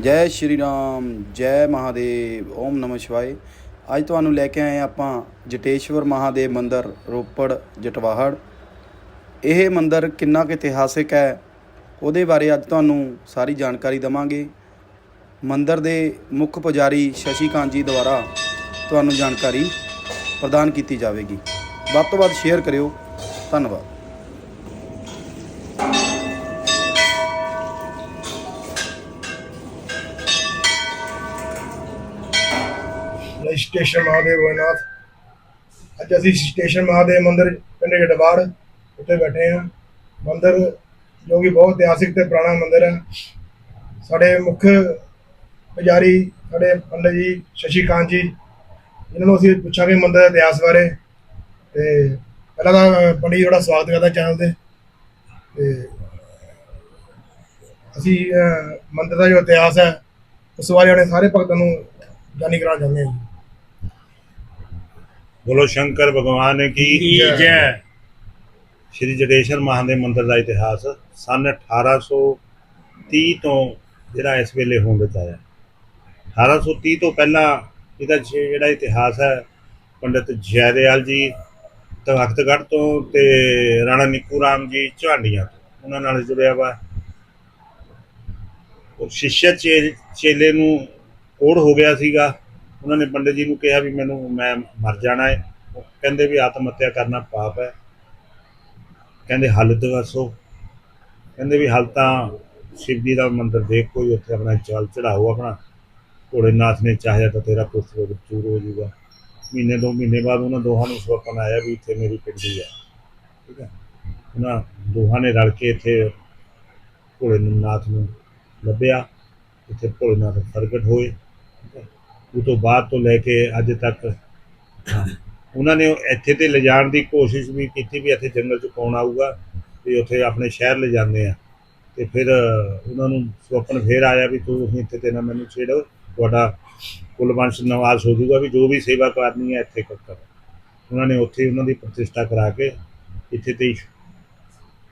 ਜੈ ਸ਼੍ਰੀ ਰਾਮ, ਜੈ ਮਹਾਦੇਵ, ਓਮ ਨਮঃ ਸ਼ਿਵਾਏ। ਅੱਜ ਤੁਹਾਨੂੰ ਲੈ ਕੇ ਆਏ ਹਾਂ ਆਪਾਂ ਜਟੇਸ਼ਵਰ ਮਹਾਦੇਵ ਮੰਦਿਰ, ਰੋਪੜ, ਜਟਵਾਹੜ। ਇਹ ਮੰਦਿਰ ਕਿੰਨਾ ਕੁ ਇਤਿਹਾਸਿਕ ਹੈ, ਉਹਦੇ ਬਾਰੇ ਅੱਜ ਤੁਹਾਨੂੰ ਸਾਰੀ ਜਾਣਕਾਰੀ ਦਵਾਂਗੇ। ਮੰਦਿਰ ਦੇ ਮੁੱਖ ਪੁਜਾਰੀ ਸ਼ਸ਼ੀ ਕਾਂਤ ਜੀ ਦੁਆਰਾ ਤੁਹਾਨੂੰ ਜਾਣਕਾਰੀ ਪ੍ਰਦਾਨ ਕੀਤੀ ਜਾਵੇਗੀ। ਵੱਧ ਤੋਂ ਵੱਧ ਸ਼ੇਅਰ ਕਰਿਓ। ਧੰਨਵਾਦ। ਸਟੇਸ਼ਨ ਮਹਾਦੇਵ ਵੈਨਾਥ ਅੱਜ ਅਸੀਂ ਸਟੇਸ਼ਨ ਮਹਾਦੇਵ ਮੰਦਿਰ ਪਿੰਡ ਜਟਵਾੜ ਉੱਤੇ ਬੈਠੇ ਹਾਂ। ਮੰਦਿਰ ਜੋ ਕਿ ਬਹੁਤ ਇਤਿਹਾਸਿਕ ਤੇ ਪੁਰਾਣਾ ਮੰਦਿਰ ਹੈ। ਸਾਡੇ ਮੁੱਖ ਪੁਜਾਰੀ ਸਾਡੇ ਪੰਡਤ ਜੀ ਸ਼ਸ਼ੀ ਕਾਂਤ ਜੀ ਇਹਨਾਂ ਨੂੰ ਅਸੀਂ ਪੁੱਛਾਂਗੇ ਮੰਦਿਰ ਦੇ ਇਤਿਹਾਸ ਬਾਰੇ। ਤੇ ਪਹਿਲਾਂ ਤਾਂ ਪੰਡਿਤ ਜੀ ਤੁਹਾਡਾ ਸਵਾਗਤ ਕਰਦਾ ਚੈਨਲ ਤੇ। ਤੇ ਅਸੀਂ ਅਹ, ਮੰਦਿਰ ਦਾ ਜੋ ਇਤਿਹਾਸ ਹੈ ਉਸ ਬਾਰੇ ਆਪਣੇ ਸਾਰੇ ਭਗਤਾਂ ਨੂੰ ਜਾਣੀ ਕਰਾਉਣਾ ਚਾਹੁੰਦੇ ਹਾਂ ਜੀ। ਬੋਲੋ ਸ਼ੰਕਰ ਭਗਵਾਨ ਕੀ ਜੈ। ਸ਼੍ਰੀ ਜਡੇਸ਼ਰ ਮਹਾਦੇਵ ਮੰਦਿਰ ਦਾ ਇਤਿਹਾਸ ਸਨ 1830 ਤੋਂ ਜਿਹੜਾ ਇਸ ਵੇਲੇ ਹੋਂਦ ਵਿੱਚ ਆਇਆ 1830 ਤੋਂ ਪਹਿਲਾਂ ਇਹਦਾ ਜਿਹੜਾ ਇਤਿਹਾਸ ਹੈ ਪੰਡਿਤ ਜੈਦੇਵਾਲ ਜੀ ਤਖਤਗੜ੍ਹ ਤੋਂ ਤੇ ਰਾਣਾ ਨਿੱਕੂ ਰਾਮ ਜੀ ਝਾਂਡੀਆਂ ਤੋਂ ਉਹਨਾਂ ਨਾਲ ਜੁੜਿਆ ਵਾ। ਉਹ ਸ਼ਿਸ਼ਯ ਚੇ- ਚੇਲੇ ਨੂੰ ਕੋੜ ਹੋ ਗਿਆ ਸੀਗਾ। ਉਹਨਾਂ ਨੇ ਪੰਡਿਤ ਜੀ ਨੂੰ ਕਿਹਾ ਵੀ ਮੈਨੂੰ, ਮੈਂ ਮਰ ਜਾਣਾ ਹੈ। ਉਹ ਕਹਿੰਦੇ ਵੀ ਆਤਮ ਹੱਤਿਆ ਕਰਨਾ ਪਾਪ ਹੈ। ਕਹਿੰਦੇ, ਹੱਲ ਦੱਸੋ ਕਹਿੰਦੇ ਵੀ ਹੱਲ ਤਾਂ ਸ਼ਿਵ ਜੀ ਦਾ ਮੰਦਿਰ ਦੇਖ ਕੋਈ, ਉੱਥੇ ਆਪਣਾ ਜਲ ਚੜਾਓ ਆਪਣਾ। ਭੋਲੇਨਾਥ ਨੇ ਚਾਹਿਆ ਤਾਂ ਤੇਰਾ ਪੁੱਤਰ ਚੂਰ ਹੋ ਜਾਊਗਾ। ਮਹੀਨੇ, ਦੋ ਮਹੀਨੇ ਬਾਅਦ ਉਹਨਾਂ ਦੋਹਾਂ ਨੂੰ ਸੁਪਨ ਆਇਆ ਵੀ ਇੱਥੇ ਮੇਰੀ ਪਿੰਡੀ ਹੈ। ਠੀਕ ਹੈ? ਉਹਨਾਂ ਦੋਹਾਂ ਨੇ ਰਲ ਕੇ ਇੱਥੇ ਭੋਲੇਨਾਥ ਨੂੰ ਲੱਭਿਆ। ਇੱਥੇ ਭੋਲੇਨਾਥ ਪ੍ਰਗਟ ਹੋਏ। ਉਹ ਤੋਂ ਬਾਅਦ ਤੋਂ ਲੈ ਕੇ ਅੱਜ ਤੱਕ। ਉਹਨਾਂ ਨੇ ਇੱਥੇ ਤੇ ਲਿਜਾਣ ਦੀ ਕੋਸ਼ਿਸ਼ ਵੀ ਕੀਤੀ ਵੀ ਇੱਥੇ ਜੰਗਲ ਚ ਕੌਣ ਆਊਗਾ ਵੀ ਉੱਥੇ ਆਪਣੇ ਸ਼ਹਿਰ ਲੈ ਜਾਂਦੇ ਆ। ਤੇ ਫਿਰ ਉਹਨਾਂ ਨੂੰ ਸੁਪਨ ਫੇਰ ਆਇਆ ਵੀ ਤੂੰ ਤੁਸੀਂ ਇੱਥੇ ਤੇ ਨਾ ਮੈਨੂੰ ਛੇੜੋ, ਤੁਹਾਡਾ ਕੁਲਵੰਸ਼ ਨਿਵਾਸ ਹੋ ਜਾਊਗਾ ਵੀ ਜੋ ਵੀ ਸੇਵਾ ਕਰਨੀ ਹੈ ਇੱਥੇ ਕਰ ਉਹਨਾਂ ਨੇ ਉੱਥੇ ਉਹਨਾਂ ਦੀ ਪ੍ਰਤਿਸ਼ਠਾ ਕਰਾ ਕੇ ਇੱਥੇ ਤੇ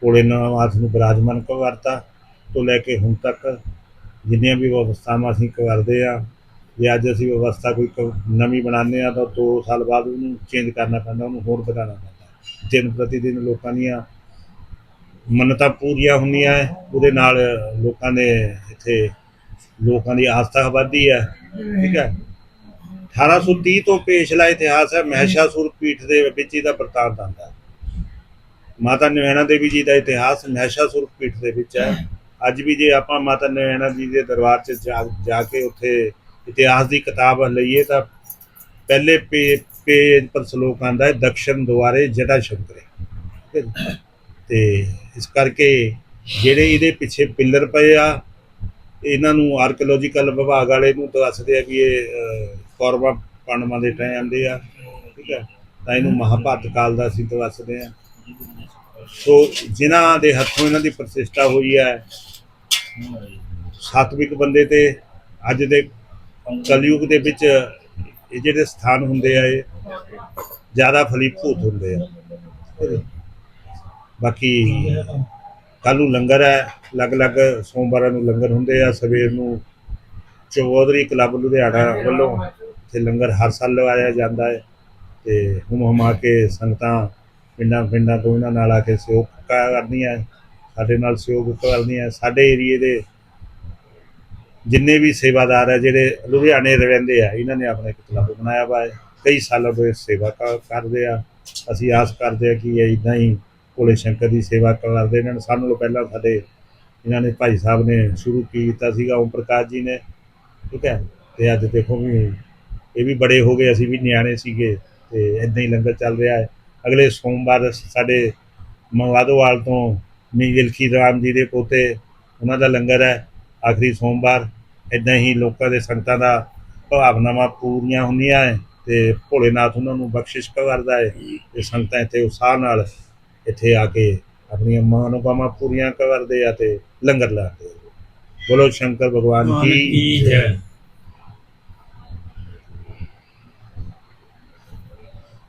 ਕੋਲੇ ਨਵਾਜ਼ ਨੂੰ ਬਿਰਾਜਮਾਨ ਕਰਤਾ। ਤੋਂ ਲੈ ਕੇ ਹੁਣ ਤੱਕ ਜਿੰਨੀਆਂ ਵੀ ਵਿਵਸਥਾਵਾਂ ਅਸੀਂ ਕਰਦੇ ਆ ਜੇ ਅੱਜ ਅਸੀਂ ਵਿਵਸਥਾ ਕੋਈ ਕ- ਨਵੀਂ ਬਣਾਉਂਦੇ ਆ ਤਾਂ 2 ਸਾਲ ਬਾਅਦ ਉਹਨੂੰ ਚੇਂਜ ਕਰਨਾ ਪੈਂਦਾ, ਉਹਨੂੰ ਹੋਰ ਵਧਾਉਣਾ ਪੈਂਦਾ। ਦਿਨ ਪ੍ਰਤੀ ਦਿਨ ਲੋਕਾਂ ਦੀਆਂ ਮੰਨਤਾਂ ਪੂਰੀਆਂ ਹੁੰਦੀਆਂ ਉਹਦੇ ਨਾਲ ਲੋਕਾਂ ਦੇ ਇੱਥੇ ਲੋਕਾਂ ਦੀ ਆਸਥਾ ਵਧਦੀ ਹੈ, ਠੀਕ ਹੈ। 1830 ਤੋਂ ਪੇਸ਼ਲਾ ਇਤਿਹਾਸ ਹੈ ਮਹਿਸ਼ਾਸੁਰ ਪੀਠ ਦੇ ਵਿੱਚ ਇਹਦਾ ਵਰਤਾਂਤ ਆਉਂਦਾ ਮਾਤਾ ਨਵੈਣਾ ਦੇਵੀ ਜੀ ਦਾ ਇਤਿਹਾਸ ਮਹਿਸ਼ਾਸੁਰ ਪੀਠ ਦੇ ਵਿੱਚ ਹੈ। ਅੱਜ ਵੀ ਜੇ ਆਪਾਂ ਮਾਤਾ ਨੈਣਾ ਜੀ ਦੇ ਦਰਬਾਰ 'ਚ ਜਾ ਕੇ ਉੱਥੇ ਇਤਿਹਾਸ ਦੀ ਕਿਤਾਬ ਲਈਏ ਤਾਂ ਪਹਿਲੇ ਪੇ- ਪੇਜ ਪਰ ਸ਼ਲੋਕ ਆਂਦਾ ਹੈ ਦਕਸ਼ਨ ਦੁਆਰੇ ਜਟਾ ਸ਼ੰਕਰੇ। ਠੀਕ ਤੇ ਇਸ ਕਰਕੇ ਜਿਹੜੇ ਇਹਦੇ ਪਿੱਛੇ ਪਿੱਲਰ ਪਏ ਆ ਇਹਨਾਂ ਨੂੰ ਆਰਕੀਓਲੋਜੀਕਲ ਵਿਭਾਗ ਵਾਲੇ ਨੂੰ ਦੱਸਦੇ ਆ ਵੀ ਇਹ ਅਹ, ਕੌਰਵਾਂ ਪਾਂਡਵਾਂ ਦੇ ਟਾਈਮ ਦੇ ਆ ਠੀਕ ਹੈ ਤਾਂ ਇਹਨੂੰ ਮਹਾਭਾਰਤ ਕਾਲ ਦਾ ਅਸੀਂ ਦੱਸਦੇ ਆ। ਸੋ ਜਿਨ੍ਹਾਂ ਦੇ ਹੱਥੋਂ ਇਹਨਾਂ ਦੀ ਪ੍ਰਤਿਸ਼ਠਾ ਹੋਈ ਹੈ ਸਾਤਵਿਕ ਬੰਦੇ ਤੇ ਅੱਜ ਦੇ ਕਲਯੁਗ ਦੇ ਵਿੱਚ ਇਹ ਜਿਹੜੇ ਸਥਾਨ ਹੁੰਦੇ ਆ, ਇਹ ਜ਼ਿਆਦਾ ਫਲੀਭੂਤ ਹੁੰਦੇ ਆ। ਬਾਕੀ ਕੱਲ੍ਹ ਨੂੰ ਲੰਗਰ ਹੈ, ਅਲੱਗ-ਅਲੱਗ ਸੋਮਵਾਰਾਂ ਨੂੰ ਲੰਗਰ ਹੁੰਦੇ ਆ, ਸਵੇਰ ਨੂੰ ਚੌਧਰੀ ਕਲੱਬ ਲੁਧਿਆਣਾ ਵੱਲੋਂ ਇੱਥੇ ਲੰਗਰ ਹਰ ਸਾਲ ਲਗਾਇਆ ਜਾਂਦਾ ਹੈ ਤੇ ਹੁਮ ਹੁਮਾ ਕੇ ਸੰਗਤਾਂ ਪਿੰਡਾਂ ਪਿੰਡਾਂ ਤੋਂ ਇਹਨਾਂ ਨਾਲ ਆ ਕੇ ਸਹਿਯੋਗ ਕਰਦੀਆਂ ਸਾਡੇ ਨਾਲ ਸਹਿਯੋਗ ਕਰਦੀਆਂ ਸਾਡੇ ਏਰੀਏ ਦੇ ਜਿੰਨੇ ਵੀ ਸੇਵਾਦਾਰ ਹੈ ਜਿਹੜੇ ਲੁਧਿਆਣੇ ਦੇ ਰਹਿੰਦੇ ਆ, ਇਹਨਾਂ ਨੇ ਆਪਣਾ ਇੱਕ ਕਲੱਬ ਬਣਾਇਆ ਵਾ। ਹੈ ਕਈ ਸਾਲਾਂ ਤੋਂ ਇਹ ਸੇਵਾ ਕ- ਕਰਦੇ ਆ। ਅਸੀਂ ਆਸ ਕਰਦੇ ਆ ਕਿ ਇਹ ਇਦਾਂ ਹੀ ਭੋਲੇ ਸ਼ੰਕਰ ਦੀ ਸੇਵਾ ਕਰਦੇ ਇਹਨਾਂ ਨੇ ਸਾਨੂੰ ਪਹਿਲਾਂ ਸਾਡੇ, ਇਹਨਾਂ ਨੇ ਭਾਈ ਸਾਹਿਬ ਨੇ ਸ਼ੁਰੂ ਕੀਤਾ ਸੀਗਾ, ਓਮ ਪ੍ਰਕਾਸ਼ ਜੀ ਨੇ। ਠੀਕ ਹੈ? ਤੇ ਅੱਜ ਦੇਖੋ ਵੀ ਇਹ ਵੀ ਬੜੇ ਹੋ ਗਏ। ਅਸੀਂ ਵੀ ਨਿਆਣੇ ਸੀਗੇ ਤੇ ਇਦਾਂ ਹੀ ਲੰਗਰ ਚੱਲ ਰਿਹਾ ਹੈ। ਅਗਲੇ ਸੋਮਵਾਰ ਸਾਡੇ ਮੰਗਵਾਦੋਵਾਲ ਤੋਂ ਮਿਲਖੀ ਰਾਮ ਜੀ ਦੇ ਪੋਤੇ, ਉਹਨਾਂ ਦਾ ਲੰਗਰ ਹੈ। ਆਖਰੀ ਸੋਮਵਾਰ ਇਦਾਂ ਹੀ ਲੋਕਾਂ ਦੇ ਸੰਗਤਾਂ ਦਾ ਭਾਵਨਾਵਾਂ ਪੂਰੀਆਂ ਹੁੰਦੀਆਂ ਹੈ ਤੇ ਭੋਲੇਨਾਥ ਉਹਨਾਂ ਨੂੰ ਬਖਸ਼ਿਸ਼ ਕਰਦਾ ਹੈ ਤੇ ਸੰਗਤਾਂ ਇੱਥੇ ਉਤਸ਼ਾਹ ਨਾਲ ਇੱਥੇ ਆ ਕੇ ਆਪਣੀਆਂ ਮਨੋਕਾਮਨਾ ਪੂਰੀਆਂ ਕਰਦੇ ਆ ਤੇ ਲੰਗਰ ਲਾਉਂਦੇ। ਬੋਲੋ ਸ਼ੰਕਰ ਭਗਵਾਨ ਕੀ ਜੈ।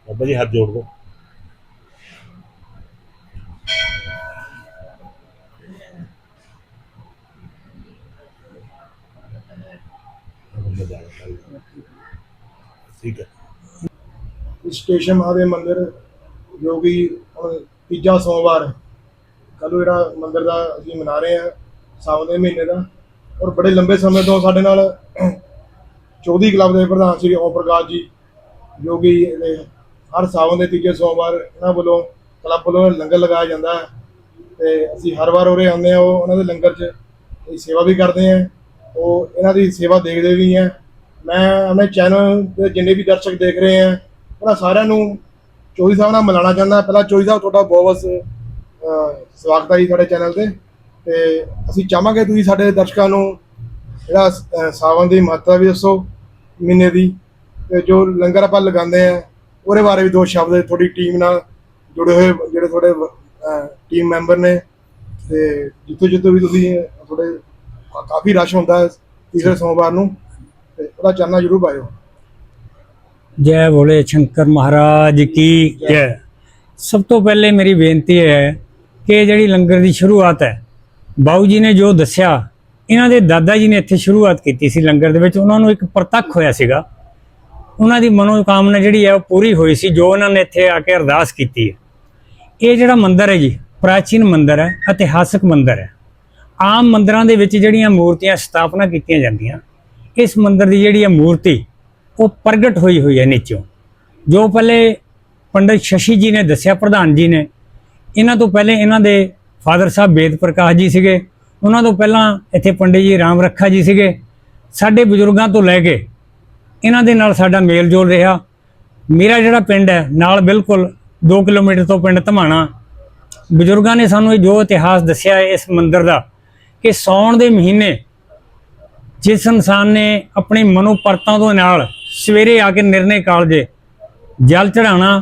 ਬਾਬਾ ਜੀ ਹੱਥ ਜੋੜ ਦੋ ਮੈਂ ਜ਼ਿਆਦਾ ਕਰਦਾ ਠੀਕ ਹੈ ਸਟੇਸ਼ਨ ਮਹਾਦੇਵ ਮੰਦਿਰ, ਜੋ ਕਿ ਹੁਣ ਤੀਜਾ ਸੋਮਵਾਰ ਕੱਲ੍ਹ ਨੂੰ ਜਿਹੜਾ ਮੰਦਿਰ ਦਾ ਅਸੀਂ ਮਨਾ ਰਹੇ ਹਾਂ, ਸਾਵਣ ਦੇ ਮਹੀਨੇ ਦਾ। ਔਰ ਬੜੇ ਲੰਬੇ ਸਮੇਂ ਤੋਂ ਸਾਡੇ ਨਾਲ ਚੌਧਰੀ ਕਲੱਬ ਦੇ ਪ੍ਰਧਾਨ ਸ੍ਰੀ ਓਮ ਪ੍ਰਕਾਸ਼ ਜੀ, ਜੋ ਕਿ ਇਹਦੇ ਹਰ ਸਾਵਣ ਦੇ ਤੀਜੇ ਸੋਮਵਾਰ ਇਹਨਾਂ ਵੱਲੋਂ, ਕਲੱਬ ਵੱਲੋਂ ਲੰਗਰ ਲਗਾਇਆ ਜਾਂਦਾ ਹੈ। ਤੇ ਅਸੀਂ ਹਰ ਵਾਰ ਉਰੇ ਆਉਂਦੇ ਹਾਂ, ਉਹ ਉਹਨਾਂ ਦੇ ਲੰਗਰ 'ਚ ਅਸੀਂ ਸੇਵਾ ਵੀ ਕਰਦੇ ਹਾਂ। ਉਹ ਇਹਨਾਂ ਦੀ ਸੇਵਾ ਦੇਖਦੇ ਵੀ ਹਾਂ। ਮੈਂ ਆਪਣੇ ਚੈਨਲ ਦੇ ਜਿੰਨੇ ਵੀ ਦਰਸ਼ਕ ਦੇਖ ਰਹੇ ਆ ਉਹਨਾਂ ਸਾਰਿਆਂ ਨੂੰ ਚੋਰੀ ਸਾਹਿਬ ਨਾਲ ਮਿਲਾਉਣਾ ਚਾਹੁੰਦਾ ਪਹਿਲਾਂ ਚੋਰੀ ਸਾਹਿਬ ਤੁਹਾਡਾ ਬਹੁਤ ਬਹੁਤ ਸਵਾਗਤ ਹੈ ਜੀ ਸਾਡੇ ਚੈਨਲ ਤੇ। ਤੇ ਅਸੀਂ ਚਾਹਾਂਗੇ ਤੁਸੀਂ ਸਾਡੇ ਦਰਸ਼ਕਾਂ ਨੂੰ ਜਿਹੜਾ ਸਾਵਣ ਦੀ ਮਹੱਤਤਾ ਵੀ ਦੱਸੋ, ਮਹੀਨੇ ਦੀ। ਤੇ ਜੋ ਲੰਗਰ ਆਪਾਂ ਲਗਾਉਂਦੇ ਆ ਉਹਦੇ ਬਾਰੇ ਵੀ ਦੋ ਸ਼ਬਦ ਤੁਹਾਡੀ ਟੀਮ ਨਾਲ ਜੁੜੇ ਹੋਏ ਜਿਹੜੇ ਤੁਹਾਡੇ ਟੀਮ ਮੈਂਬਰ ਨੇ। ਤੇ ਜਿੱਥੋਂ ਜਿੱਥੋਂ ਵੀ ਤੁਸੀਂ ਤੁਹਾਡੇ, ਕਾਫੀ ਰਸ਼ ਹੁੰਦਾ ਹੈ ਤੀਸਰੇ ਸੋਮਵਾਰ ਨੂੰ। ਤੇ ਉਹਦਾ ਚਾਨਣਾ ਜ਼ਰੂਰ ਪਾਇਓ। ਜੈ ਭੋਲੇ ਸ਼ੰਕਰ ਮਹਾਰਾਜ ਕੀ ਜੈ। ਸਭ ਤੋਂ ਪਹਿਲੇ ਮੇਰੀ ਬੇਨਤੀ ਹੈ ਕਿ ਜਿਹੜੀ ਲੰਗਰ ਦੀ ਸ਼ੁਰੂਆਤ ਹੈ, ਬਾਊ ਜੀ ਨੇ ਜੋ ਦੱਸਿਆ, ਇਹਨਾਂ ਦੇ ਦਾਦਾ ਜੀ ਨੇ ਇੱਥੇ ਸ਼ੁਰੂਆਤ ਕੀਤੀ ਸੀ ਲੰਗਰ ਦੇ ਵਿੱਚ। ਉਹਨਾਂ ਨੂੰ ਇੱਕ ਪ੍ਰਤੱਖ ਹੋਇਆ ਸੀਗਾ। ਉਹਨਾਂ ਦੀ ਮਨੋਕਾਮਨਾ ਜਿਹੜੀ ਹੈ ਉਹ ਪੂਰੀ ਹੋਈ ਸੀ, ਜੋ ਉਹਨਾਂ ਨੇ ਇੱਥੇ ਆ ਕੇ ਅਰਦਾਸ ਕੀਤੀ ਹੈ। ਇਹ ਜਿਹੜਾ ਮੰਦਿਰ ਹੈ ਜੀ, ਪ੍ਰਾਚੀਨ ਮੰਦਿਰ ਹੈ, ਇਤਿਹਾਸਕ ਮੰਦਿਰ ਹੈ। ਆਮ ਮੰਦਿਰਾਂ ਦੇ ਵਿੱਚ ਜਿਹੜੀਆਂ ਮੂਰਤੀਆਂ ਸਥਾਪਨਾ ਕੀਤੀਆਂ ਜਾਂਦੀਆਂ, ਇਸ ਮੰਦਿਰ ਦੀ ਜਿਹੜੀ ਹੈ ਮੂਰਤੀ ਉਹ ਪ੍ਰਗਟ ਹੋਈ ਹੋਈ ਹੈ ਨੀਚੋਂ। ਜੋ ਪਹਿਲੇ ਪੰਡਿਤ ਸ਼ਸ਼ੀ ਜੀ ਨੇ ਦੱਸਿਆ, ਪ੍ਰਧਾਨ ਜੀ ਨੇ, ਇਹਨਾਂ ਤੋਂ ਪਹਿਲੇ ਇਹਨਾਂ ਦੇ ਫਾਦਰ ਸਾਹਿਬ ਵੇਦ ਪ੍ਰਕਾਸ਼ ਜੀ ਸੀਗੇ, ਉਹਨਾਂ ਤੋਂ ਪਹਿਲਾਂ ਇੱਥੇ ਪੰਡਿਤ ਜੀ ਰਾਮ ਰੱਖਾ ਜੀ ਸੀਗੇ, ਸਾਡੇ ਬਜ਼ੁਰਗਾਂ ਤੋਂ ਲੈ ਕੇ ਇਹਨਾਂ ਦੇ ਨਾਲ ਸਾਡਾ ਮੇਲ ਜੋਲ ਰਿਹਾ। ਮੇਰਾ ਜਿਹੜਾ ਪਿੰਡ ਹੈ, ਨਾਲ ਬਿਲਕੁਲ 2 ਕਿਲੋਮੀਟਰ ਤੋਂ ਪਿੰਡ ਧਮਾਣਾ। ਬਜ਼ੁਰਗਾਂ ਨੇ ਸਾਨੂੰ ਇਹ ਜੋ ਇਤਿਹਾਸ ਦੱਸਿਆ ਹੈ ਇਸ ਮੰਦਿਰ ਦਾ, ਕਿ ਸੌਣ ਦੇ ਮਹੀਨੇ ਜਿਸ ਇਨਸਾਨ ਨੇ ਆਪਣੀ ਮਨੋਪਰਤਾਂ ਤੋਂ ਨਾਲ ਸਵੇਰੇ ਆ ਕੇ ਨਿਰਣੇ ਕਾਲਜੇ, ਜਲ ਚੜਾਉਣਾ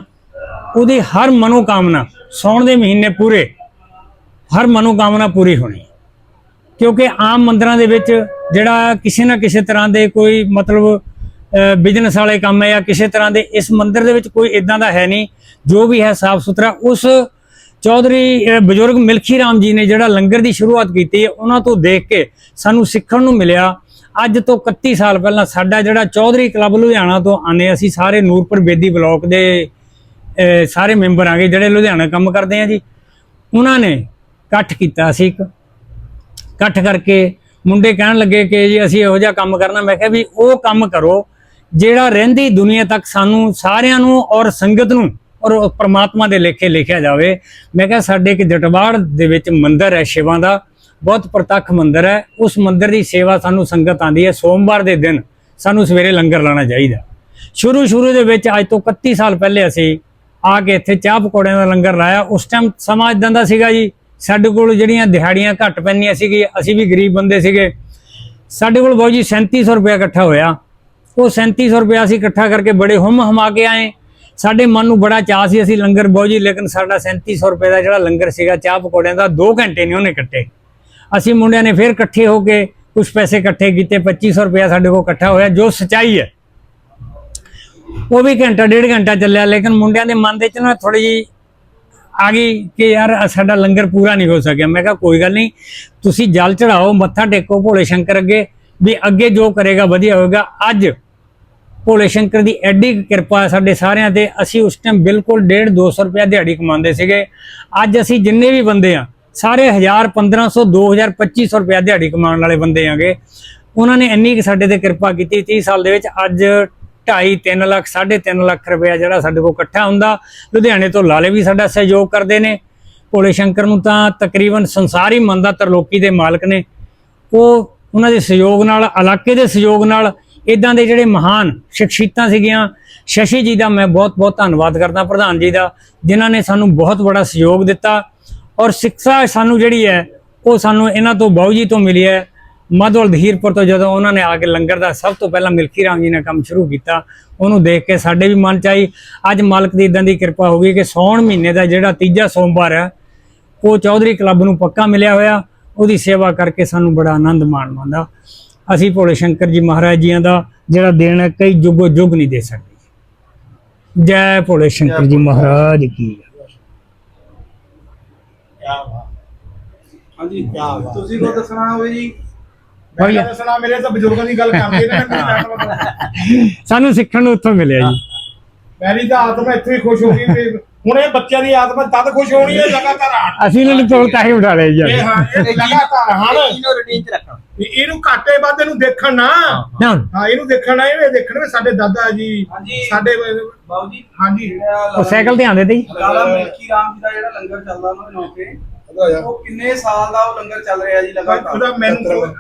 ਉਹਦੀ ਹਰ ਮਨੋਕਾਮਨਾ ਸੌਣ ਦੇ ਮਹੀਨੇ ਪੂਰੇ, ਹਰ ਮਨੋਕਾਮਨਾ ਪੂਰੀ ਹੋਣੀ। ਕਿਉਂਕਿ ਆਮ ਮੰਦਰਾਂ ਦੇ ਵਿੱਚ ਜਿਹੜਾ ਕਿਸੇ ਨਾ ਕਿਸੇ ਤਰ੍ਹਾਂ ਦੇ ਕੋਈ ਮਤਲਬ ਬਿਜ਼ਨਸ ਵਾਲੇ ਕੰਮ ਹੈ ਜਾਂ ਕਿਸੇ ਤਰ੍ਹਾਂ ਦੇ ਇਸ ਮੰਦਿਰ ਦੇ ਵਿੱਚ ਕੋਈ ਇਦਾਂ ਦਾ ਹੈ ਨਹੀਂ, ਜੋ ਵੀ ਹੈ ਸਾਫ਼ ਸੁਥਰਾ, ਉਸ ਚੌਧਰੀ ਬਜ਼ੁਰਗ ਮਿਲਖੀ ਰਾਮ ਜੀ ਨੇ ਜਿਹੜਾ ਲੰਗਰ ਦੀ ਸ਼ੁਰੂਆਤ ਕੀਤੀ ਹੈ, ਉਹਨਾਂ ਤੋਂ ਦੇਖ ਕੇ ਸਾਨੂੰ ਸਿੱਖਣ ਨੂੰ ਮਿਲਿਆ ਅੱਜ ਤੋਂ 31 ਸਾਲ ਪਹਿਲਾਂ ਸਾਡਾ ਜਿਹੜਾ ਚੌਧਰੀ ਕਲੱਬ ਲੁਧਿਆਣਾ ਤੋਂ ਆਨੇ ਅਸੀਂ ਸਾਰੇ ਨੂਰਪੁਰ ਬੇਦੀ ਬਲਾਕ ਦੇ ਸਾਰੇ ਮੈਂਬਰ ਆਗੇ ਜਿਹੜੇ ਲੁਧਿਆਣਾ ਕੰਮ ਕਰਦੇ ਆ ਜੀ। ਉਹਨਾਂ ਨੇ ਇਕੱਠ ਕੀਤਾ ਸੀ ਇੱਕ। ਇਕੱਠ ਕਰਕੇ ਮੁੰਡੇ ਕਹਿਣ ਲੱਗੇ ਕਿ ਜੀ, ਅਸੀਂ ਇਹੋ ਜਿਹਾ ਕੰਮ ਕਰਨਾ। ਮੈਂ ਕਿਹਾ ਵੀ ਉਹ ਕੰਮ ਕਰੋ ਜਿਹੜਾ ਰਹਿੰਦੀ ਦੁਨੀਆ ਤੱਕ ਸਾਨੂੰ ਸਾਰਿਆਂ ਨੂੰ ਔਰ ਸੰਗਤ ਨੂੰ ਔਰ ਪਰਮਾਤਮਾ ਦੇ ਲੇਖੇ ਲਿਖਿਆ ਜਾਵੇ। ਮੈਂ ਕਿਹਾ ਸਾਡੇ ਇੱਕ ਜਟਵਾੜ ਦੇ ਵਿੱਚ ਮੰਦਿਰ ਹੈ ਸ਼ਿਵਾਂ ਦਾ। ਬਹੁਤ ਪ੍ਰਤੱਖ ਮੰਦਿਰ ਹੈ। ਉਸ ਮੰਦਿਰ ਦੀ ਸੇਵਾ ਸਾਨੂੰ ਸੰਗਤ ਆਂਦੀ ਹੈ। ਸੋਮਵਾਰ ਦੇ ਦਿਨ ਸਾਨੂੰ ਸਵੇਰੇ ਲੰਗਰ ਲਾਣਾ ਚਾਹੀਦਾ ਸ਼ੁਰੂ ਸ਼ੁਰੂ ਦੇ ਵਿੱਚ ਅੱਜ ਤੋਂ 31 ਸਾਲ ਪਹਿਲੇ ਅਸੀਂ ਆ ਕੇ ਇੱਥੇ ਚਾਹ ਪਕੌੜਿਆਂ ਦਾ ਲੰਗਰ ਲਾਇਆ। ਉਸ ਟਾਈਮ ਸਮਾਂ ਇਦਾਂ ਦਾ ਸੀਗਾ ਜੀ, ਸਾਡੇ ਕੋਲ ਜਿਹੜੀਆਂ ਦਿਹਾੜੀਆਂ ਘੱਟ ਪੈਂਦੀਆਂ ਸੀਗੀ, ਅਸੀਂ ਵੀ ਗਰੀਬ ਬੰਦੇ ਸੀਗੇ। ਸਾਡੇ ਕੋਲ ਬਾਊ ਜੀ 3700 ਰੁਪਇਆ ਇਕੱਠਾ ਹੋਇਆ। ਉਹ 3700 ਰੁਪਇਆ ਅਸੀਂ ਇਕੱਠਾ ਕਰਕੇ ਬੜੇ ਹੁਮ ਹਮਾ ਕੇ ਆਏ। ਸਾਡੇ ਮਨ ਨੂੰ ਬੜਾ ਚਾਅ ਸੀ ਅਸੀਂ ਲੰਗਰ, ਬਾਊ ਜੀ, ਲੇਕਿਨ ਸਾਡਾ 3700 ਰੁਪਏ ਦਾ ਜਿਹੜਾ ਲੰਗਰ ਸੀਗਾ, ਚਾਹ ਪਕੌੜਿਆਂ ਦਾ 2 ਘੰਟੇ ਨਹੀਂ ਉਹਨੇ ਕੱਟੇ। ਅਸੀਂ ਮੁੰਡਿਆਂ ਨੇ ਫਿਰ ਇਕੱਠੇ ਹੋ ਕੇ ਕੁਝ ਪੈਸੇ ਇਕੱਠੇ ਕੀਤੇ 2500 ਰੁਪਇਆ ਸਾਡੇ ਕੋਲ ਇਕੱਠਾ ਹੋਇਆ, ਜੋ ਸਚਾਈ ਹੈ। ਉਹ ਵੀ ਘੰਟਾ, ਡੇਢ ਘੰਟਾ ਚੱਲਿਆ, ਲੇਕਿਨ ਮੁੰਡਿਆਂ ਦੇ ਮਨ ਦੇ ਚ ਨਾ ਥੋੜੀ ਜੀ ਆ ਗਈ ਕਿ ਯਾਰ ਸਾਡਾ ਲੰਗਰ ਪੂਰਾ ਨਹੀਂ ਹੋ ਸਕਿਆ। ਮੈਂ ਕਿਹਾ, ਕੋਈ ਗੱਲ ਨਹੀਂ, ਤੁਸੀਂ ਜਲ ਚੜਾਓ, ਮੱਥਾ ਟੇਕੋ ਭੋਲੇ ਸ਼ੰਕਰ ਅੱਗੇ, ਵੀ ਅੱਗੇ ਜੋ ਕਰੇਗਾ ਵਧੀਆ ਹੋਵੇਗਾ ਅੱਜ ਭੋਲੇ ਸ਼ੰਕਰ ਦੀ ਐਡੀ ਕਿਰਪਾ ਸਾਡੇ ਸਾਰਿਆਂ ਤੇ। ਅਸੀਂ ਉਸ ਟਾਈਮ ਬਿਲਕੁਲ 1.5 200 ਰੁਪਏ ਦਿਹਾੜੀ ਕਮਾਉਂਦੇ ਸੀਗੇ। ਅੱਜ ਅਸੀਂ ਜਿੰਨੇ ਵੀ ਬੰਦੇ ਆ ਸਾਰੇ 1000 1500 2000 2500 ਰੁਪਏ ਦਿਹਾੜੀ ਕਮਾਉਣ ਵਾਲੇ ਬੰਦੇ ਆਗੇ। ਉਹਨਾਂ ਨੇ ਇੰਨੀ ਕਿ ਸਾਡੇ ਤੇ ਕਿਰਪਾ ਕੀਤੀ 30 ਸਾਲ ਦੇ ਵਿੱਚ ਅੱਜ 2.5 3 ਲੱਖ 3.5 ਲੱਖ ਰੁਪਏ ਜਿਹੜਾ ਸਾਡੇ ਕੋਲ ਇਕੱਠਾ ਹੁੰਦਾ। ਲੁਧਿਆਣੇ ਤੋਂ ਲਾਲੇ ਵੀ ਸਾਡਾ ਸਹਿਯੋਗ ਕਰਦੇ ਨੇ। ਭੋਲੇ ਸ਼ੰਕਰ ਨੂੰ ਤਾਂ ਤਕਰੀਬਨ ਸੰਸਾਰ ਹੀ ਮੰਨਦਾ, ਤਰਲੋਕੀ ਦੇ ਮਾਲਕ ਨੇ। ਉਹ ਉਹਨਾਂ ਦੇ ਸਹਿਯੋਗ ਨਾਲ, ਇਲਾਕੇ ਦੇ ਸਹਿਯੋਗ ਨਾਲ ਇਦਾਂ ਦੇ ਜਿਹੜੇ ਮਹਾਨ ਸ਼ਖਸੀਅਤਾਂ ਸੀਗੀਆਂ, ਸ਼ਸ਼ੀ ਜੀ ਦਾ ਮੈਂ ਬਹੁਤ-ਬਹੁਤ ਧੰਨਵਾਦ ਕਰਦਾ, ਪ੍ਰਧਾਨ ਜੀ ਦਾ, ਜਿਨ੍ਹਾਂ ਨੇ ਸਾਨੂੰ ਬਹੁਤ ਬੜਾ ਸਹਿਯੋਗ ਦਿੱਤਾ। ਔਰ ਸਿੱਖਿਆ ਸਾਨੂੰ ਜਿਹੜੀ ਹੈ ਉਹ ਸਾਨੂੰ ਇਹਨਾਂ ਤੋਂ ਬਾਊ ਜੀ ਤੋਂ ਮਿਲੀ ਹੈ। ਮਧਵਲ ਧੀਰਪੁਰ ਤੋਂ ਜਦੋਂ ਉਹਨਾਂ ਨੇ ਆ ਕੇ ਲੰਗਰ ਦਾ ਸਭ ਤੋਂ ਪਹਿਲਾਂ ਮਿਲਖੀ ਰਾਮ ਜੀ ਨੇ ਕੰਮ ਸ਼ੁਰੂ ਕੀਤਾ ਉਹਨੂੰ ਦੇਖ ਕੇ ਸਾਡੇ ਵੀ ਮਨ ਚ ਆਈ। ਅੱਜ ਮਾਲਕ ਦੀ ਇਦਾਂ ਦੀ ਕਿਰਪਾ ਹੋ ਗਈ ਕਿ ਸੌਣ ਮਹੀਨੇ ਦਾ ਜਿਹੜਾ ਤੀਜਾ ਸੋਮਵਾਰ ਹੈ ਉਹ ਚੌਧਰੀ ਕਲੱਬ ਨੂੰ ਪੱਕਾ ਮਿਲਿਆ ਹੋਇਆ। ਉਹਦੀ ਸੇਵਾ ਕਰਕੇ ਸਾਨੂੰ ਬੜਾ ਆਨੰਦ ਮਾਣ ਆਉਂਦਾ। ਅਸੀਂ ਭੋਲੇ ਸ਼ੰਕਰ ਜੀ ਮਹਾਰਾਜ ਜੀਆਂ ਦਾ ਜਿਹੜਾ ਦੇਣ ਹੈ ਕਈ ਜੁਗੋ ਜੁਗ ਨਹੀਂ ਦੇ ਸਕਦੇ। ਜੈ ਭੋਲੇ ਸ਼ੰਕਰ ਜੀ। ਮਹਾਰਾਜ ਕੀ ਹਾਂਜੀ। ਤੁਸੀਂ ਕੋ ਦੱਸਣਾ ਹੋਵੇ ਜੀ। ਮੈਂ ਕਿਹਾ ਸੁਣਾ ਮੇਰੇ ਤਾਂ ਬਜ਼ੁਰਗਾਂ ਦੀ ਗੱਲ ਕਰਦੇ ਨੇ ਮੇਰੇ ਨਾਲ ਮਤਲਬ ਸਾਨੂੰ ਸਿੱਖਣ ਨੂੰ ਉੱਥੋਂ ਮਿਲਿਆ ਜੀ। ਮੇਰੀ ਤਾਂ ਆਤਮਾ ਇੱਥੇ ਹੀ ਖੁਸ਼ ਹੋ ਗਈ ਵੀ ਹੁਣ ਇਹ ਬੱਚਿਆਂ ਦੀ ਆਤਮਾ ਤਦ ਖੁਸ਼ ਹੋਣੀ ਹੈ ਲਗਾਤਾਰ ਆਣ ਅਸੀਂ ਇਹਨਾਂ ਨੂੰ ਤੋਲ ਤਾਂ ਹੀ ਉਠਾ ਲਿਆ ਜੀ ਇਹ ਹਾਂ ਇਹ ਲਗਾਤਾਰ ਹਣ ਇਹਨੂੰ ਰੂਟੀਨ ਚ ਰੱਖਣਾ। ਇਹਨੂੰ ਘਾਟੇ ਬਾਅਦ ਇਹਨੂੰ ਦੇਖਣ ਨਾ। ਨਾ। ਹਾਂ ਇਹਨੂੰ ਦੇਖਣ ਨਾ ਇਹ ਦੇਖਣ ਵੀ ਸਾਡੇ ਦਾਦਾ ਜੀ ਹਾਂਜੀ। ਸਾਡੇ ਬਾਬੂ ਜੀ। ਹਾਂਜੀ। ਉਹ ਸਾਈਕਲ ਤੇ ਆਉਂਦੇ ਤੇ ਜੀ। ਲਾਲਾ ਮਿਲਕੀ ਰਾਮ ਜੀ ਦਾ ਜਿਹੜਾ ਲੰਗਰ ਚੱਲਦਾ ਉਹਨਾਂ ਦੇ ਨਾਂ ਤੇ ਉਹ ਕਿੰਨੇ ਸਾਲ ਦਾ ਉਹ ਲੰਗਰ ਚੱਲ ਰਿਹਾ ਜੀ ਲਗਾਤਾਰ? ਉਹਦਾ ਮੈਨੂੰ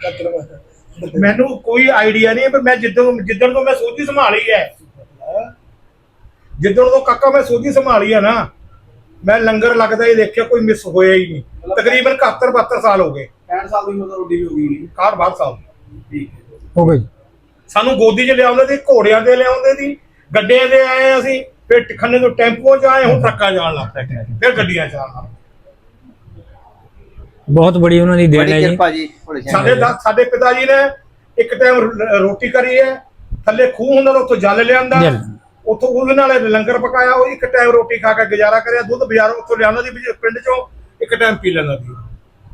ਮੈਨੂੰ ਕੋਈ ਆਈਡੀਆ ਨਹੀਂ ਪਰ ਮੈਂ ਜਿੱਦੋਂ ਜਿੱਦਣ ਤੋਂ ਮੈਂ ਸੋਝੀ ਸੰਭਾਲੀ ਹੈ ਜਿੱਦਣ ਤੋਂ ਕਾਕਾ ਮੈਂ ਸੋਝੀ ਸੰਭਾਲੀ ਹੈ ਨਾ ਮੈਂ ਲੰਗਰ ਲੱਗਦਾ ਹੀ ਦੇਖਿਆ ਕੋਈ ਮਿਸ ਹੋਇਆ ਹੀ ਨਹੀਂ। ਤਕਰੀਬਨ 71 72 ਸਾਲ ਹੋ ਗਏ। 65 ਸਾਲ ਦੀ ਉਮਰ ਰੋਡੀ ਵੀ ਹੋ ਗਈ ਹੋਣੀ। 61 62 ਸਾਲ ਠੀਕ ਹੈ। ਹੋ ਗਈ। ਸਾਨੂੰ ਗੋਦੀ 'ਚ ਲਿਆਉਂਦੇ ਸੀ ਘੋੜਿਆਂ ਤੇ ਲਿਆਉਂਦੇ ਸੀ ਗੱਡਿਆਂ ਤੇ ਆਏ ਅਸੀਂ ਫਿਰ ਖੰਨੇ ਤੋਂ ਟੈਂਪੋ 'ਚ ਆਏ ਹੁਣ ਟਰੱਕਾਂ ਜਾਣ ਲੱਗ ਪਏ। ਫਿਰ ਗੱਡੀਆਂ 'ਚ ਆਉਣ ਲੱਗ ਪਏ। ਬਹੁਤ ਬੜੀ ਉਹਨਾਂ ਦੀ ਦੇਣ ਬੜੀ ਹੈ ਜੀ। ਕਿਰਪਾ ਜੀ ਭੋਲੇ ਸ਼ੰਕਰ ਸਾਡੇ ਦਾ ਸਾਡੇ ਪਿਤਾ ਜੀ ਨੇ ਇੱਕ ਟਾਈਮ ਰੋਟੀ ਕਰੀ ਹੈ ਥੱਲੇ ਖੂਹ ਹੁੰਦਾ ਤਾਂ ਉੱਥੋਂ ਜਲ ਲਿਆਂਦਾ ਜਲ। ਉੱਥੋਂ ਉਹਦੇ ਨਾਲ ਲੰਗਰ ਪਕਾਇਆ ਉਹ ਇੱਕ ਟਾਈਮ ਰੋਟੀ ਖਾ ਕੇ ਗੁਜ਼ਾਰਾ ਕਰਿਆ ਦੁੱਧ ਬਾਜ਼ਾਰੋਂ ਉੱਥੋਂ ਲਿਆਂਦਾ ਸੀ ਵੀ ਪਿੰਡ ਚੋਂ ਇੱਕ ਟਾਈਮ ਪੀ ਲੈਂਦਾ ਸੀ।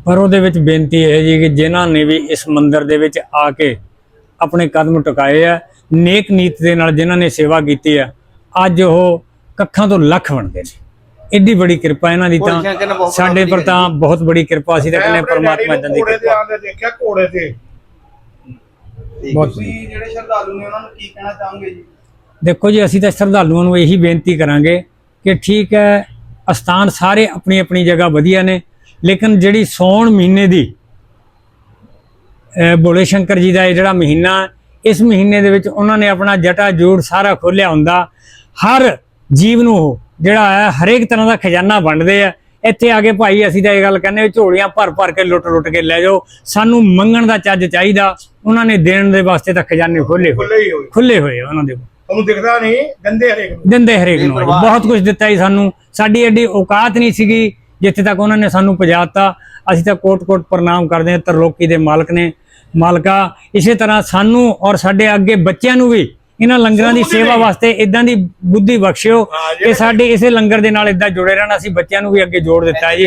ਪਰ ਉਹਦੇ ਵਿੱਚ ਬੇਨਤੀ ਹੈ ਜੀ ਕਿ ਜਿਨ੍ਹਾਂ ਨੇ ਵੀ ਇਸ ਮੰਦਿਰ ਦੇ ਵਿੱਚ ਆ ਕੇ ਆਪਣੇ ਕਦਮ ਟਿਕਾਏ ਆ ਨੇਕ ਨੀਤ ਦੇ ਨਾਲ ਜਿਨ੍ਹਾਂ ਨੇ ਸੇਵਾ ਕੀਤੀ ਆ ਅੱਜ ਉਹ ਕੱਖਾਂ ਤੋਂ ਲੱਖ ਬਣਦੇ ਨੇ। ਏਡੀ ਬੜੀ ਕਿਰਪਾ ਇਹਨਾਂ ਦੀ ਤਾਂ। ਸਾਡੇ ਪਰ ਤਾਂ ਬਹੁਤ ਬੜੀ ਕਿਰਪਾ ਸੀ ਤੇ ਕਹਿੰਦੇ ਪਰਮਾਤਮਾ ਇਦਾਂ ਦੀ ਕਿਰਪਾ। ਦੇਖਿਆ ਘੋੜੇ ਤੇ। ਤੁਸੀਂ ਜਿਹੜੇ ਸ਼ਰਧਾਲੂ ਨੇ ਉਹਨਾਂ ਨੂੰ ਕੀ ਕਹਿਣਾ ਚਾਹੋਗੇ ਜੀ? ਦੇਖੋ ਜੀ ਅਸੀਂ ਤਾਂ ਸ਼ਰਧਾਲੂਆਂ ਨੂੰ ਇਹੀ ਬੇਨਤੀ ਕਰਾਂਗੇ ਕਿ ਠੀਕ ਹੈ ਅਸਥਾਨ ਸਾਰੇ ਆਪਣੀ ਆਪਣੀ ਜਗ੍ਹਾ ਵਧੀਆ ਨੇ। ਲੇਕਿਨ ਜਿਹੜੀ ਸੌਣ ਮਹੀਨੇ ਦੀ ਭੋਲੇ ਸ਼ੰਕਰ ਜੀ ਦਾ ਇਹ ਜਿਹੜਾ ਮਹੀਨਾ ਇਸ ਮਹੀਨੇ ਦੇ ਵਿੱਚ ਉਹਨਾਂ ਨੇ ਆਪਣਾ ਜਟਾ ਜੋੜ ਸਾਰਾ ਖੋਲਿਆ ਹੁੰਦਾ। ਹਰ ਜੀਵ ਨੂੰ ਉਹ ਜਿਹੜਾ ਹੈ ਹਰੇਕ ਤਰ੍ਹਾਂ ਦਾ ਖਜ਼ਾਨਾ ਵੰਡਦੇ ਆ। ਇੱਥੇ ਆ ਕੇ ਭਾਈ ਅਸੀਂ ਤਾਂ ਇਹ ਗੱਲ ਕਹਿੰਦੇ ਝੋਲੀਆਂ ਭਰ ਭਰ ਕੇ ਲੁੱਟ ਲੁੱਟ ਕੇ ਲੈ ਜਾਓ। ਸਾਨੂੰ ਮੰਗਣ ਦਾ ਚੱਜ ਚਾਹੀਦਾ। ਉਹਨਾਂ ਨੇ ਦੇਣ ਦੇ ਵਾਸਤੇ ਤਾਂ ਖਜ਼ਾਨੇ ਖੋਲੇ ਹੋਏ। ਖੁੱਲੇ ਹੀ ਹੋਏ। ਉਹਨਾਂ ਦੇ। ਤੁਹਾਨੂੰ ਦਿਖਦਾ ਨਹੀਂ ਗੰਦੇ ਹਰੇਕ ਨੂੰ। ਦਿੰਦੇ ਹਰੇਕ ਨੂੰ। ਬਹੁਤ ਕੁਝ ਦਿੱਤਾ ਜੀ ਸਾਨੂੰ। ਸਾਡੀ ਐਡੀ ਔਕਾਤ ਨਹੀਂ ਸੀਗੀ। ਜਿੱਥੇ ਤੱਕ ਉਹਨਾਂ ਨੇ ਸਾਨੂੰ ਪਹੁੰਚਾਤਾ ਅਸੀਂ ਤਾਂ ਕੋਟ-ਕੋਟ ਪ੍ਰਣਾਮ ਕਰਦੇ ਹਾਂ ਤਰਲੋਕੀ ਦੇ ਮਾਲਕ ਨੇ ਮਾਲਕਾ ਇਸੇ ਤਰ੍ਹਾਂ ਸਾਨੂੰ ਔਰ ਸਾਡੇ ਅੱਗੇ ਬੱਚਿਆਂ ਨੂੰ ਵੀ ਇਹਨਾਂ ਲੰਗਰਾਂ ਦੀ ਸੇਵਾ। ਵਾਸਤੇ ਇਦਾਂ ਦੀ ਬੁੱਧੀ ਬਖਸ਼ਿਓ ਕਿ ਸਾਡੇ ਇਸੇ ਲੰਗਰ ਦੇ ਨਾਲ ਇਦਾਂ ਜੁੜੇ ਰਹਿਣ ਅਸੀਂ ਬੱਚਿਆਂ ਨੂੰ ਵੀ ਅੱਗੇ ਜੋੜ ਦਿੱਤਾ ਜੀ।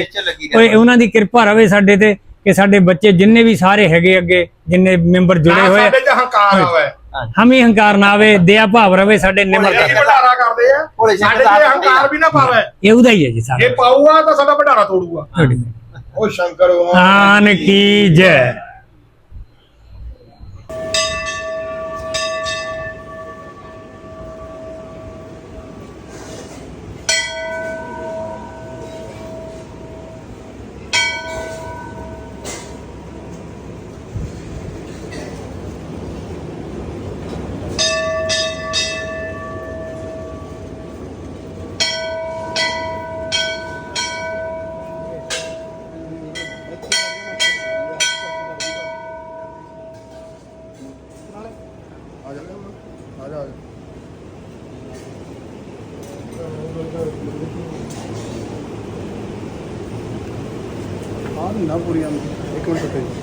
ਕੋਈ ਉਹਨਾਂ ਦੀ ਕਿਰਪਾ ਰਵੇ ਸਾਡੇ ਤੇ ਕਿ ਸਾਡੇ ਬੱਚੇ ਜਿੰਨੇ ਵੀ ਸਾਰੇ ਹੈਗੇ ਅੱਗੇ ਜਿੰਨੇ ਮੈਂਬਰ ਜੁੜੇ ਹੋਏ ਸਾਡੇ ਚ ਹੰਕਾਰ ਆਵੇ। ਹਮੇ ਹੰਕਾਰ ਨਾ ਆਵੇ ਦਇਆ ਭਾਵ ਰਵੇ ਸਾਡੇ ਨਿਮਰਤਾ ਇਹ ਭੰਡਾਰਾ ਕਰਦੇ ਆ। ਭੋਲੇ ਸ਼ੰਕਰ ਸਾਡੇ ਚ ਹੰਕਾਰ ਵੀ ਨਾ ਪਾਵੇ। ਇਹ ਉਹਦਾ ਹੀ ਹੈ ਜੀ ਸਾਰਾ। ਜੇ ਪਾਊਗਾ ਤਾਂ ਸਾਡਾ ਭੰਡਾਰਾ ਤੋੜੂਗਾ। ਉਹ ਸ਼ੰਕਰ ਆਨ ਕੀ ਜੈ। ਨਾ ਪੂਰੀਆਂ ਇੱਕ ਮਿੰਟ ਰੁਕੋ ਜੀ।